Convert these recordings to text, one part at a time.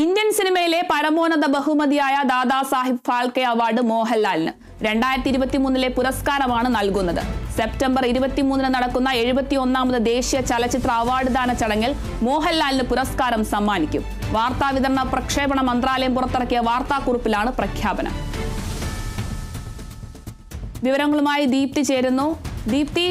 Indian സിനിമയിലെ പരമോന്നത ബഹുമതിയായ ദാദാ സാഹിബ് ഫാൽക്കെ അവാർഡ് മോഹൻലാലിന് രണ്ടായിരത്തി ഇരുപത്തി മൂന്നിലെ പുരസ്കാരമാണ് നൽകുന്നത്. സെപ്റ്റംബർ ഇരുപത്തിമൂന്നിന് നടക്കുന്ന എഴുപത്തി ഒന്നാമത് ദേശീയ ചലച്ചിത്ര അവാർഡ് ദാന ചടങ്ങിൽ മോഹൻലാലിന് പുരസ്കാരം സമ്മാനിക്കും. വാർത്താ വിതരണ പ്രക്ഷേപണ മന്ത്രാലയം പുറത്തിറക്കിയ വാർത്താക്കുറിപ്പിലാണ് പ്രഖ്യാപനം. വിവരങ്ങളുമായി ദീപ്തി ചേരുന്നു. ദീപ്തി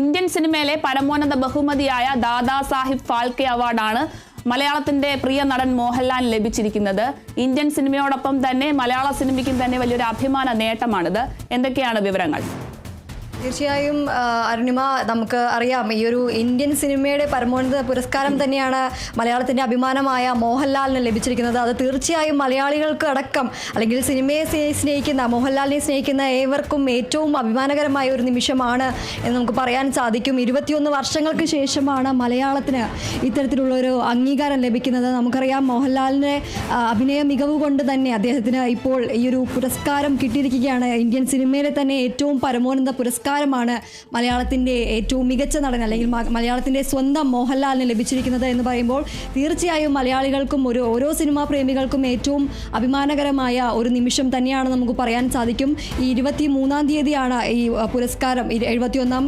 ഇന്ത്യൻ സിനിമയിലെ പരമോന്നത ബഹുമതിയായ ദാദാ സാഹിബ് ഫാൽക്കെ അവാർഡാണ് മലയാളത്തിന്റെ പ്രിയ നടൻ മോഹൻലാൽ ലഭിച്ചിരിക്കുന്നത് ഇന്ത്യൻ സിനിമയോടൊപ്പം തന്നെ മലയാള സിനിമയ്ക്കും തന്നെ വലിയൊരു അഭിമാന നേട്ടമാണിത്. എന്തൊക്കെയാണ് വിവരങ്ങൾ? തീർച്ചയായും അരുണിമ നമുക്ക് അറിയാം ഈ ഒരു ഇന്ത്യൻ സിനിമയുടെ പരമോന്നത പുരസ്കാരം തന്നെയാണ് മലയാളത്തിന്റെ അഭിമാനമായ മോഹൻലാലിന് ലഭിച്ചിരിക്കുന്നത്. അത് തീർച്ചയായും മലയാളികൾക്ക് അടക്കം അല്ലെങ്കിൽ സിനിമയെ സ്നേഹിക്കുന്ന മോഹൻലാലിനെ സ്നേഹിക്കുന്ന ഏവർക്കും ഏറ്റവും അഭിമാനകരമായ ഒരു നിമിഷമാണ് എന്ന് നമുക്ക് പറയാൻ സാധിക്കും. ഇരുപത്തിയൊന്ന് വർഷങ്ങൾക്ക് ശേഷമാണ് മലയാളത്തിന് ഇത്തരത്തിലുള്ള ഒരു അംഗീകാരം ലഭിക്കുന്നത്. നമുക്കറിയാം മോഹൻലാലിന്റെ അഭിനയ മികവ് കൊണ്ട് തന്നെ അദ്ദേഹത്തിന് ഇപ്പോൾ ഈ ഒരു പുരസ്കാരം കിട്ടിയിരിക്കുകയാണ്. ഇന്ത്യൻ സിനിമയിലെ തന്നെ ഏറ്റവും പരമോന്നത പുരസ്കാരമാണ് മലയാളത്തിന്റെ ഏറ്റവും മികച്ച നടൻ അല്ലെങ്കിൽ മലയാളത്തിന്റെ സ്വന്തം മോഹൻലാലിന് ലഭിച്ചിരിക്കുന്നത് എന്ന് പറയുമ്പോൾ തീർച്ചയായും മലയാളികൾക്കും ഒരു ഓരോ സിനിമാ പ്രേമികൾക്കും ഏറ്റവും അഭിമാനകരമായ ഒരു നിമിഷം തന്നെയാണ് നമുക്ക് പറയാൻ സാധിക്കും. ഈ ഇരുപത്തി മൂന്നാം തീയതിയാണ് ഈ പുരസ്കാരം. എഴുപത്തിയൊന്നാം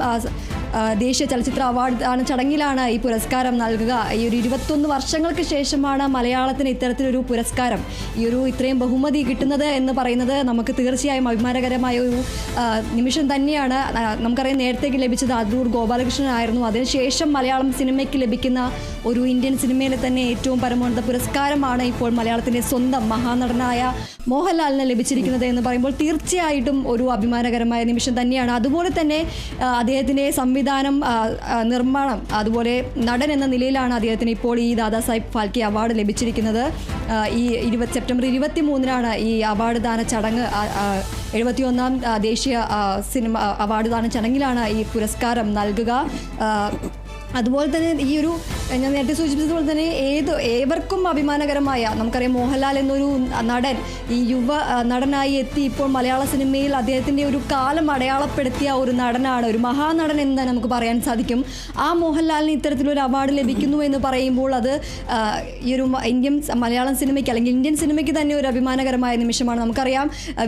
ദേശീയ ചലച്ചിത്ര അവാർഡ് ആണ് ചടങ്ങിലാണ് ഈ പുരസ്കാരം നൽകുക. ഈ ഒരു ഇരുപത്തൊന്ന് വർഷങ്ങൾക്ക് ശേഷമാണ് മലയാളത്തിന് ഇത്തരത്തിലൊരു പുരസ്കാരം. ഈ ഒരു ഇത്രയും ബഹുമതി കിട്ടുന്നത് എന്ന് പറയുന്നത് നമുക്ക് തീർച്ചയായും അഭിമാനകരമായ ഒരു നിമിഷം തന്നെയാണ്. നമുക്കറിയാം നേരത്തേക്ക് ലഭിച്ചത് അടൂർ ഗോപാലകൃഷ്ണനായിരുന്നു അതിനുശേഷം മലയാളം സിനിമയ്ക്ക് ലഭിക്കുന്ന ഒരു ഇന്ത്യൻ സിനിമയിലെ തന്നെ ഏറ്റവും പരമോന്നത പുരസ്കാരമാണ് ഇപ്പോൾ മലയാളത്തിന്റെ സ്വന്തം മഹാനടനായ മോഹൻലാലിന് ലഭിച്ചിരിക്കുന്നത് എന്ന് പറയുമ്പോൾ തീർച്ചയായിട്ടും ഒരു അഭിമാനകരമായ നിമിഷം തന്നെയാണ്. അതുപോലെ തന്നെ അദ്ദേഹത്തിന്റെ സംവിധാനം ആ, നിർമ്മാണം അതുപോലെ നടൻ എന്ന നിലയിലാണ് അദ്ദേഹത്തിന് ഇപ്പോൾ ഈ ദാദാസാഹിബ് ഫാൽക്കെ അവാർഡ് ലഭിച്ചിരിക്കുന്നത്. ഈ ഇരുപത് സെപ്റ്റംബർ ഇരുപത്തി മൂന്നിനാണ് ഈ അവാർഡ് ദാന ചടങ്ങ് എഴുപത്തിയൊന്നാം ദേശീയ സിനിമ അവാർഡ് ദാന ചടങ്ങിലാണ് ഈ പുരസ്കാരം നൽകുക. അതുപോലെ തന്നെ ഈ ഒരു ഞാൻ നേരത്തെ സൂചിപ്പിച്ചതുപോലെ തന്നെ ഏത് ഏവർക്കും അഭിമാനകരമായ നമുക്കറിയാം മോഹൻലാൽ എന്നൊരു നടൻ ഈ യുവ നടനായി എത്തി ഇപ്പോൾ മലയാള സിനിമയിൽ അദ്ദേഹത്തിന്റെ ഒരു കാലം അടയാളപ്പെടുത്തിയ ഒരു നടനാണ് ഒരു മഹാനടൻ എന്ന് നമുക്ക് പറയാൻ സാധിക്കും. ആ മോഹൻലാലിന് ഇത്തരത്തിലൊരു അവാർഡ് ലഭിക്കുന്നു എന്ന് പറയുമ്പോൾ അത് ഈ ഒരു ഇന്ത്യൻ മലയാളം സിനിമയ്ക്ക് അല്ലെങ്കിൽ ഇന്ത്യൻ സിനിമയ്ക്ക് തന്നെ ഒരു അഭിമാനകരമായ നിമിഷമാണ്. നമുക്കറിയാം ആ,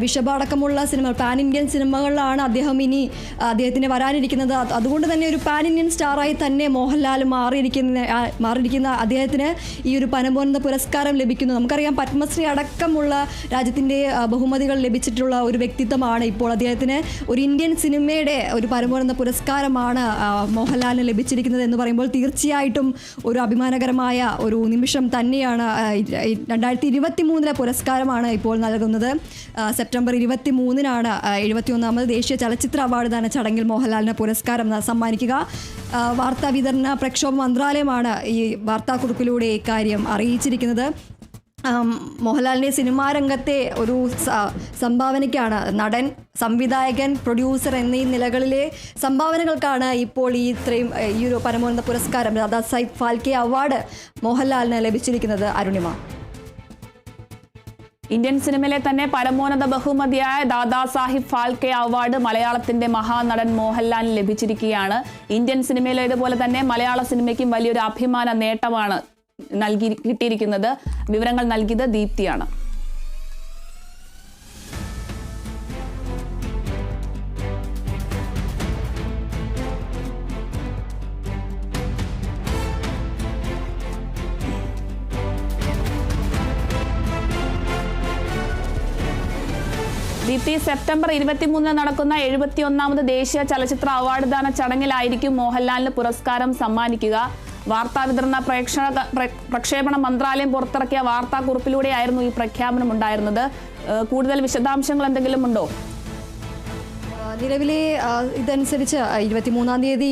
സിനിമ പാൻ ഇന്ത്യൻ സിനിമകളിലാണ് അദ്ദേഹം ഇനി അദ്ദേഹത്തിന് വരാനിരിക്കുന്നത്. അതുകൊണ്ട് തന്നെ ഒരു പാൻ ഇന്ത്യൻ സ്റ്റാറായി തന്നെ മോഹൻലാൽ മാറിയിരിക്കുന്ന മാറിയിരിക്കുന്ന അദ്ദേഹത്തിന് ഈ ഒരു പരമോന്നത പുരസ്കാരം ലഭിക്കുന്നു. നമുക്കറിയാം പത്മശ്രീ അടക്കമുള്ള രാജ്യത്തിന്റെ ബഹുമതികൾ ലഭിച്ചിട്ടുള്ള ഒരു വ്യക്തിത്വമാണ് ഇപ്പോൾ അദ്ദേഹത്തിന്. ഒരു ഇന്ത്യൻ സിനിമയുടെ ഒരു പരമോന്നത പുരസ്കാരമാണ് മോഹൻലാലിന് ലഭിച്ചിരിക്കുന്നത് എന്ന് പറയുമ്പോൾ തീർച്ചയായിട്ടും ഒരു അഭിമാനകരമായ ഒരു നിമിഷം തന്നെയാണ് രണ്ടായിരത്തി ഇരുപത്തി മൂന്നിലെ പുരസ്കാരമാണ് ഇപ്പോൾ നൽകുന്നത്. സെപ്റ്റംബർ ഇരുപത്തി മൂന്നിനാണ് എഴുപത്തിയൊന്നാമത് ദേശീയ ചലച്ചിത്ര അവാർഡ് ദാന ചടങ്ങിൽ മോഹൻലാലിന് പുരസ്കാരം സമ്മാനിക്കുക. വാർത്താ വിതരണ പ്രക്ഷോഭ മന്ത്രാലയമാണ് ഈ വാർത്താക്കുറിപ്പിലൂടെ ഇക്കാര്യം അറിയിച്ചിരിക്കുന്നത്. മോഹൻലാലിന്റെ സിനിമാ രംഗത്തെ ഒരു സംഭാവനയ്ക്കാണ് നടൻ സംവിധായകൻ പ്രൊഡ്യൂസർ എന്നീ നിലകളിലെ സംഭാവനകൾക്കാണ് ഇപ്പോൾ ഈ ഇത്രയും ഈ ഒരു പരമോന്നത പുരസ്കാരം ദാദാ സാഹിബ് ഫാൽക്കെ അവാർഡ് മോഹൻലാലിന് ലഭിച്ചിരിക്കുന്നത് അരുണിമ. ഇന്ത്യൻ സിനിമയിലെ തന്നെ പരമോന്നത ബഹുമതിയായ ദാദാ സാഹിബ് ഫാൽക്കെ അവാർഡ് മലയാളത്തിന്റെ മഹാനടൻ മോഹൻലാലിന് ലഭിച്ചിരിക്കുകയാണ്. ഇന്ത്യൻ സിനിമയിലേതുപോലെ തന്നെ മലയാള സിനിമയ്ക്കും വലിയൊരു അഭിമാന നേട്ടമാണ് നൽകി കിട്ടിയിരിക്കുന്നത്. വിവരങ്ങൾ നൽകിയത് ദീപ്തിയാണ്. ദീപ്തി സെപ്റ്റംബർ ഇരുപത്തിമൂന്നിന് നടക്കുന്ന എഴുപത്തിയൊന്നാമത് ദേശീയ ചലച്ചിത്ര അവാർഡ് ദാന ചടങ്ങിലായിരിക്കും മോഹൻലാലിന് പുരസ്കാരം സമ്മാനിക്കുക. വാർത്താ വിതരണ പ്രേക്ഷക പ്രക്ഷേപണ മന്ത്രാലയം പുറത്തിറക്കിയ വാർത്താക്കുറിപ്പിലൂടെയായിരുന്നു ഈ പ്രഖ്യാപനം ഉണ്ടായിരുന്നത് കൂടുതൽ വിശദാംശങ്ങൾ എന്തെങ്കിലും ഉണ്ടോ? നിലവിലെ ഇതനുസരിച്ച് ഇരുപത്തി മൂന്നാം തീയതി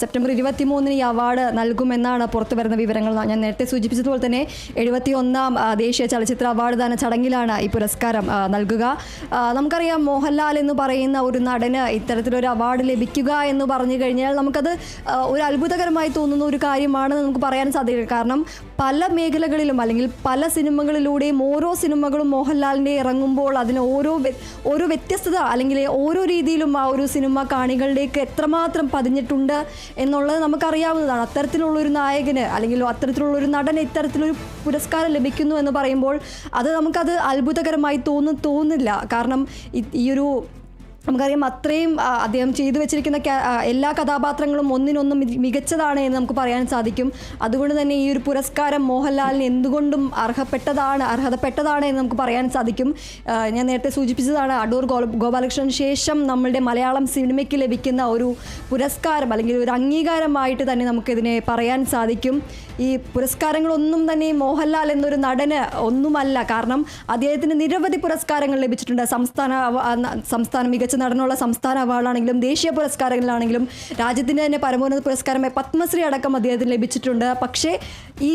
സെപ്റ്റംബർ ഇരുപത്തി മൂന്നിന് ഈ അവാർഡ് നൽകുമെന്നാണ് പുറത്തു വരുന്ന വിവരങ്ങൾ ഞാൻ നേരത്തെ സൂചിപ്പിച്ചതുപോലെ തന്നെ എഴുപത്തി ഒന്നാം ദേശീയ ചലച്ചിത്ര അവാർഡ് ദാന ചടങ്ങിലാണ് ഈ പുരസ്കാരം നൽകുക. നമുക്കറിയാം മോഹൻലാൽ എന്ന് പറയുന്ന ഒരു നടന് ഇത്തരത്തിലൊരു അവാർഡ് ലഭിക്കുക എന്ന് പറഞ്ഞു കഴിഞ്ഞാൽ നമുക്കത് ഒരു അത്ഭുതകരമായി തോന്നുന്ന ഒരു കാര്യമാണെന്ന് നമുക്ക് പറയാൻ സാധിക്കും കാരണം പല മേഖലകളിലും അല്ലെങ്കിൽ പല സിനിമകളിലൂടെയും ഓരോ സിനിമകളും മോഹൻലാലിന്റെ ഇറങ്ങുമ്പോൾ അതിന് ഓരോ ഓരോ വ്യത്യസ്തത അല്ലെങ്കിൽ ഓരോ രീതിയിലും ആ ഒരു സിനിമ കാണികളിലേക്ക് എത്രമാത്രം പതിഞ്ഞിട്ടുണ്ട് എന്നുള്ളത് നമുക്കറിയാവുന്നതാണ്. അത്തരത്തിലുള്ളൊരു നായകന് അല്ലെങ്കിൽ അത്തരത്തിലുള്ളൊരു നടന് ഇത്തരത്തിലൊരു പുരസ്കാരം ലഭിക്കുന്നു എന്ന് പറയുമ്പോൾ അത് നമുക്കത് അത്ഭുതകരമായി തോന്നു തോന്നുന്നില്ല കാരണം ഈ ഒരു നമുക്കറിയാം അത്രയും അദ്ദേഹം ചെയ്തു വെച്ചിരിക്കുന്ന എല്ലാ കഥാപാത്രങ്ങളും ഒന്നിനൊന്നും മികച്ചതാണ് എന്ന് നമുക്ക് പറയാൻ സാധിക്കും. അതുകൊണ്ട് തന്നെ ഈ ഒരു പുരസ്കാരം മോഹൻലാലിന് എന്തുകൊണ്ടും അർഹപ്പെട്ടതാണ് അർഹതപ്പെട്ടതാണ് എന്ന് നമുക്ക് പറയാൻ സാധിക്കും. ഞാൻ നേരത്തെ സൂചിപ്പിച്ചതാണ് അടൂർ ഗോ ഗോപാലകൃഷ്ണന് ശേഷം നമ്മളുടെ മലയാളം സിനിമയ്ക്ക് ലഭിക്കുന്ന ഒരു പുരസ്കാരം അല്ലെങ്കിൽ ഒരു അംഗീകാരമായിട്ട് തന്നെ നമുക്കിതിനെ പറയാൻ സാധിക്കും. ഈ പുരസ്കാരങ്ങളൊന്നും തന്നെ മോഹൻലാൽ എന്നൊരു നടന് ഒന്നുമല്ല. കാരണം അദ്ദേഹത്തിന് നിരവധി പുരസ്കാരങ്ങൾ ലഭിച്ചിട്ടുണ്ട്. സംസ്ഥാന സംസ്ഥാന മികച്ച നടനുള്ള സംസ്ഥാന അവാർഡാണെങ്കിലും ദേശീയ പുരസ്കാരങ്ങളിലാണെങ്കിലും രാജ്യത്തിന്റെ തന്നെ പരമോന്നത പുരസ്കാരമായ പത്മശ്രീ അടക്കം അദ്ദേഹത്തിന് ലഭിച്ചിട്ടുണ്ട്. പക്ഷേ ഈ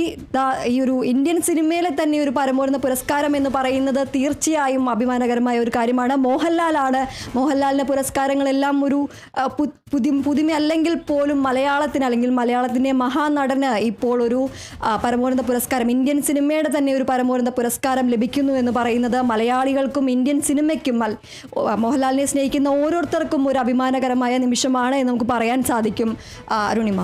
ഈ ഒരു ഇന്ത്യൻ സിനിമയിലെ തന്നെ ഒരു പരമോന്നത പുരസ്കാരം എന്ന് പറയുന്നത് തീർച്ചയായും അഭിമാനകരമായ ഒരു കാര്യമാണ്. മോഹൻലാലാണ് മോഹൻലാലിന്റെ പുരസ്കാരങ്ങളെല്ലാം ഒരു പുതി പുതുമ അല്ലെങ്കിൽ പോലും മലയാളത്തിന് അല്ലെങ്കിൽ മലയാളത്തിന്റെ മഹാനടന് ഇപ്പോൾ ഒരു പരമോന്നത പുരസ്കാരം ഇന്ത്യൻ സിനിമയുടെ തന്നെ ഒരു പരമോന്നത പുരസ്കാരം ലഭിക്കുന്നു എന്ന് പറയുന്നത് മലയാളികൾക്കും ഇന്ത്യൻ സിനിമയ്ക്കും മോഹൻലാലിനെ ഓ, സ്നേഹിക്കുന്ന ഓരോരുത്തർക്കും ഒരു അഭിമാനകരമായ നിമിഷമാണ് എന്ന് നമുക്ക് പറയാൻ സാധിക്കും അരുണിമ.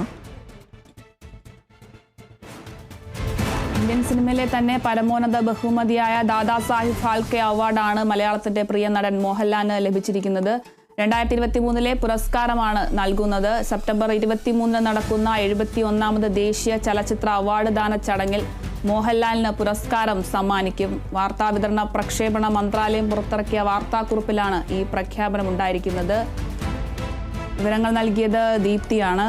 ഇന്ത്യൻ സിനിമയിലെ തന്നെ പരമോന്നത ബഹുമതിയായ ദാദാ സാഹിബ് ഫാൽക്കെ അവാർഡാണ് മലയാളത്തിന്റെ പ്രിയ നടൻ മോഹൻലാലിന് ലഭിച്ചിരിക്കുന്നത്. രണ്ടായിരത്തി ഇരുപത്തി മൂന്നിലെ പുരസ്കാരമാണ് നൽകുന്നത്. സെപ്റ്റംബർ ഇരുപത്തി മൂന്നിന് നടക്കുന്ന എഴുപത്തി ഒന്നാമത് ദേശീയ ചലച്ചിത്ര അവാർഡ് ദാന ചടങ്ങിൽ മോഹൻലാലിന് പുരസ്കാരം സമ്മാനിക്കും. വാർത്താവിതരണ പ്രക്ഷേപണ മന്ത്രാലയം പുറത്തിറക്കിയ വാർത്താക്കുറിപ്പിലാണ് ഈ പ്രഖ്യാപനം ഉണ്ടായിരിക്കുന്നത് വിവരങ്ങൾ നൽകിയത് ദീപ്തിയാണ്.